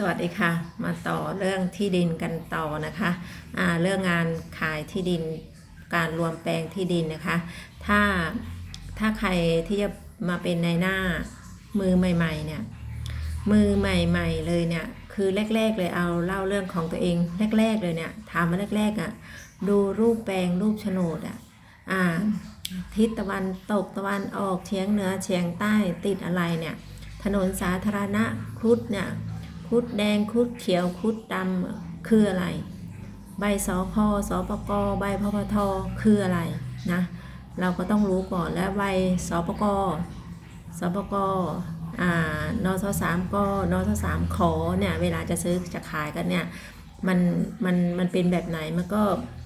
สวัสดีค่ะ มาต่อเรื่องที่ดินกันต่อนะคะอ่าเรื่องงานขายที่ดินการรวมแปลงที่ดินนะคะ ถ้าถ้าใครที่จะมาเป็นในายหน้ามือใหม่ ๆ เนี่ย มือใหม่ ๆ เลยเนี่ย คือแรก ๆ เลยเอาเล่าเรื่องของตัวเองแรก ๆ เลยเนี่ยถามมาแรกๆอะดูรูปแปลงรูปโฉนดอะอ่าทิศตะวันตกตะวันออกเฉียงเหนือเฉียงใต้ติดอะไรเนี่ย ถนนสาธารณะครุฑเนี่ย ครุฑแดงครุฑเขียวครุฑดำคืออะไร ใบสอพอสอปกใบพพทคืออะไรนะเราก็ต้องรู้ก่อนและใบสปกสปกอ่านทสามกนทสามขอเนี่ยเวลาจะซื้อจะขายกันเนี่ยมันมันมันเป็นแบบไหนมันก็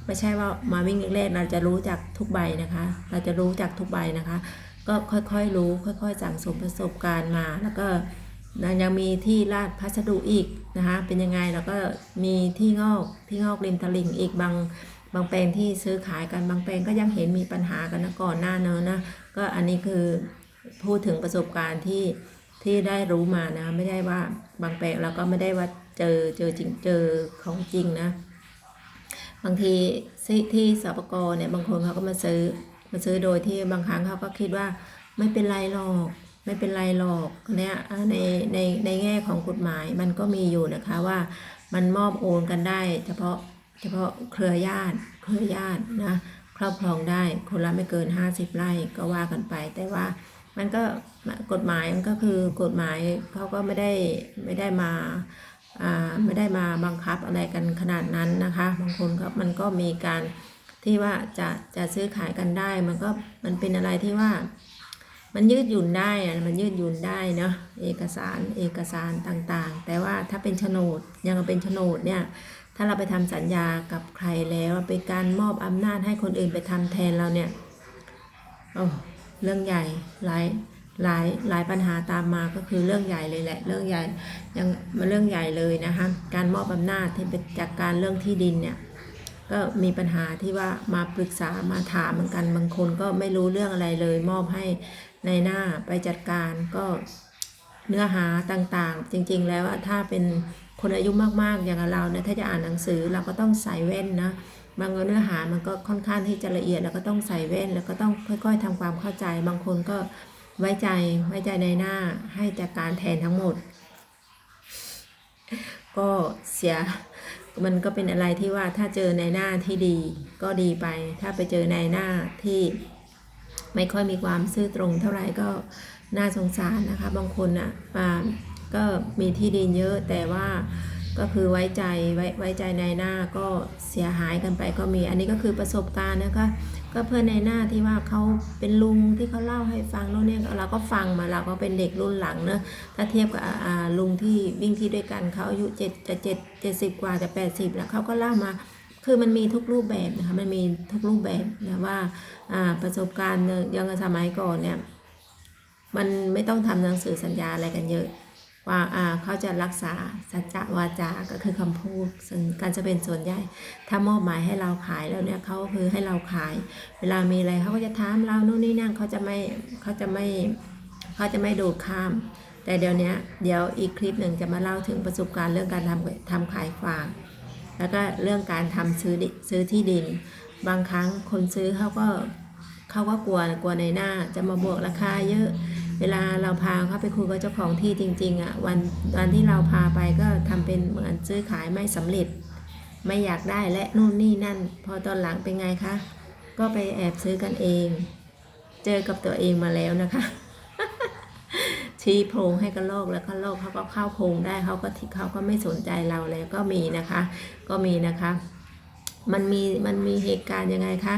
ไม่ใช่ว่ามาวิ่งแรกๆเราจะรู้จักทุกใบนะคะ เราจะรู้จักทุกใบนะคะ ก็ค่อยๆรู้ค่อย ๆ สั่งสมประสบการณ์มาแล้วก็ ยังมีที่ลาดพัสดุอีกนะคะเป็นยังไงแล้วก็มีที่งอกที่งอกริมตลิ่งอีกบางบางแปลงที่ซื้อขายกันบางแปลงก็ยังเห็นมีปัญหากันนะก่อนหน้าเนอะนะก็อันนี้คือพูดถึงประสบการณ์ที่ที่ได้รู้มานะไม่ได้ว่าบางแปลงเราก็ไม่ได้ว่าเจอเจอจริงเจอของจริงนะ บางทีที่ที่สปกรเนี่ยบางคนเขาก็มาซื้อมาซื้อโดยที่บางครั้งเขาก็คิดว่าไม่เป็นไรหรอก ไม่เป็นไรหรอกเนี่ยในในในแง่ของกฎหมายมันก็มีอยู่นะคะว่ามันมอบโอนกันได้ เฉพาะเฉพาะเครือญาติเครือญาตินะครอบครองได้คนละไม่เกิน 50 ไร่ก็ว่ากันไป แต่ว่ามันก็กฎหมายมันก็คือกฎหมายเขาก็ไม่ได้ไม่ได้มาอ่าไม่ได้มาบังคับอะไรกันขนาดนั้นนะคะ บางคนก็มันก็มีการที่ว่าจะจะซื้อขายกันได้ มันก็มันเป็นอะไรที่ว่า มันยืดหยุ่นได้อะมันยืดหยุ่นได้เนาะเอกสารเอกสารต่างๆ แต่ว่าถ้าเป็นโฉนดยังเป็นโฉนดเนี่ยถ้าเราไปทำสัญญากับใครแล้วเป็นการมอบอำนาจให้คนอื่นไปทำแทนเราเนี่ยโอ้เรื่องใหญ่หลายหลายหลายปัญหาตามมาก็คือเรื่องใหญ่เลยแหละ เรื่องใหญ่ยังมาเรื่องใหญ่เลยนะคะการมอบอำนาจที่เป็นจากการเรื่องที่ดินเนี่ยก็มีปัญหาที่ว่ามาปรึกษามาถามเหมือนกันบางคนก็ไม่รู้เรื่องอะไรเลย มอบให้ ในหน้าไปจัดการก็เนื้อหาต่างๆ จริงๆ แล้วถ้าเป็นคนอายุมากๆ อย่างเราเนี่ยถ้าจะอ่านหนังสือเราก็ต้องใส่แว่นนะบางเนื้อหามันก็ค่อนข้างที่จะละเอียดแล้วก็ต้องใส่แว่น แล้วก็ต้องค่อย ๆทำความเข้าใจ บางคนก็ไว้ใจไว้ใจในหน้าให้จัดการแทนทั้งหมด ก็เสียมันก็เป็นอะไรที่ว่าถ้าเจอในหน้าที่ดีก็ดีไป ถ้าไปเจอในหน้าที่ ไม่ค่อยมีความซื่อตรงเท่าไหร่ก็น่าสงสารนะคะ บางคนอะมาก็มีที่ดินเยอะแต่ว่าก็คือไว้ใจไว้ไว้ใจในหน้าก็เสียหายกันไปก็มี อันนี้ก็คือประสบการณ์นะคะก็เพื่อนในหน้าที่ว่าเขาเป็นลุงที่เขาเล่าให้ฟังแล้วเนี่ยเราก็ฟังมาเราก็เป็นเด็กรุ่นหลังเนอะถ้าเทียบกับลุงที่วิ่งที่ด้วยกันเขาอายุเจ็ดจะเจ็ดเจ็ดสิบกว่าจะแปดสิบแล้วเขาก็เล่ามา คือมันมีทุกรูปแบบนะคะมันมีทุกรูปแบบนะว่าประสบการณ์ยังสมัยก่อนเนี่ยมันไม่ต้องทำหนังสือสัญญาอะไรกันเยอะ ว่าเขาจะรักษาสัจจะวาจาก็คือคำพูดการจะเป็นส่วนใหญ่ ถ้ามอบหมายให้เราขายแล้วเนี่ยเขาคือให้เราขาย เวลามีอะไรเขาก็จะถามเราโน่นนี่นั่นเขาจะไม่เขาจะไม่เขาจะไม่ดดข้าม แต่เดี๋ยวนี้เดี๋ยวอีกคลิปหนึ่งจะมาเล่าถึงประสบการณ์เรื่องการทำทำขายฝาก แล้วก็เรื่องการทำซื้อซื้อที่ดิน บางครั้งคนซื้อเขาก็เขาก็กลัวกลัวในหน้าจะมาบวกราคาเยอะ เวลาเราพาเขาไปคุยกับเจ้าของที่จริงๆอะวันวันที่เราพาไปก็ทำเป็นเหมือนซื้อขายไม่สำเร็จ ไม่อยากได้และนู่นนี่นั่น พอตอนหลังเป็นไงคะก็ไปแอบซื้อกันเอง เจอกับตัวเองมาแล้วนะคะ ชี้โพรงให้กันโลกแล้วก็โลกเขาก็เข้าโพรงได้เขาก็ที่เขาก็ไม่สนใจเราเลยก็มีนะคะ ก็มีนะคะ มันมีมันมีเหตุการณ์ยังไงคะ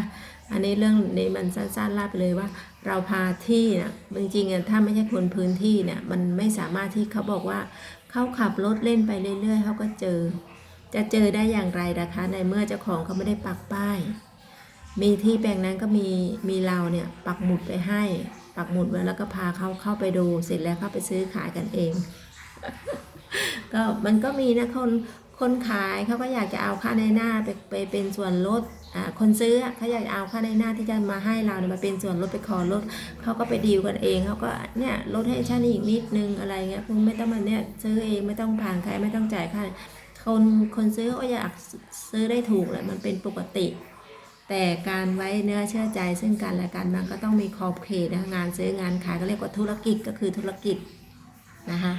อันนี้เรื่องนี้มันสั้นๆลาไปเลยว่า เราพาที่นะจริงๆอะถ้าไม่ใช่คนพื้นที่เนี่ยมันไม่สามารถที่เขาบอกว่าเขาขับรถเล่นไปเรื่อย ๆเขาก็เจอ จะเจอได้อย่างไรนะคะ ในเมื่อเจ้าของเขาไม่ได้ปักป้าย มีที่แปลงนั้นก็มีมีเราเนี่ยปักหมุดไปให้ ปักหมุดไว้แล้วก็พาเขาเข้าไปดูเสร็จแล้วเข้าไปซื้อขายกันเอง ก็มันก็มีนะคนคนขายเขาก็อยากจะเอาค่าในหน้าไปไปเป็นส่วนลดอ่าคนซื้อเขาอยากเอาค่าในหน้าที่จะมาให้เราเนี่ยมาเป็นส่วนลดไปขอลดเขาก็ไปดีลกันเองเขาก็เนี่ยลดให้ฉันอีกนิดนึงอะไรเงี้ยคุณไม่ต้องมาเนี่ยซื้อเองไม่ต้องผ่านใครไม่ต้องจ่ายค่าคนคนซื้อก็อยากซื้อได้ถูกแหละมันเป็นปกติ แต่การไว้เนื้อเชื่อใจซึ่งกันและกันมันก็ต้องมีขอบเขตนะคะงานซื้องานขายก็เรียกว่าธุรกิจก็คือธุรกิจนะคะ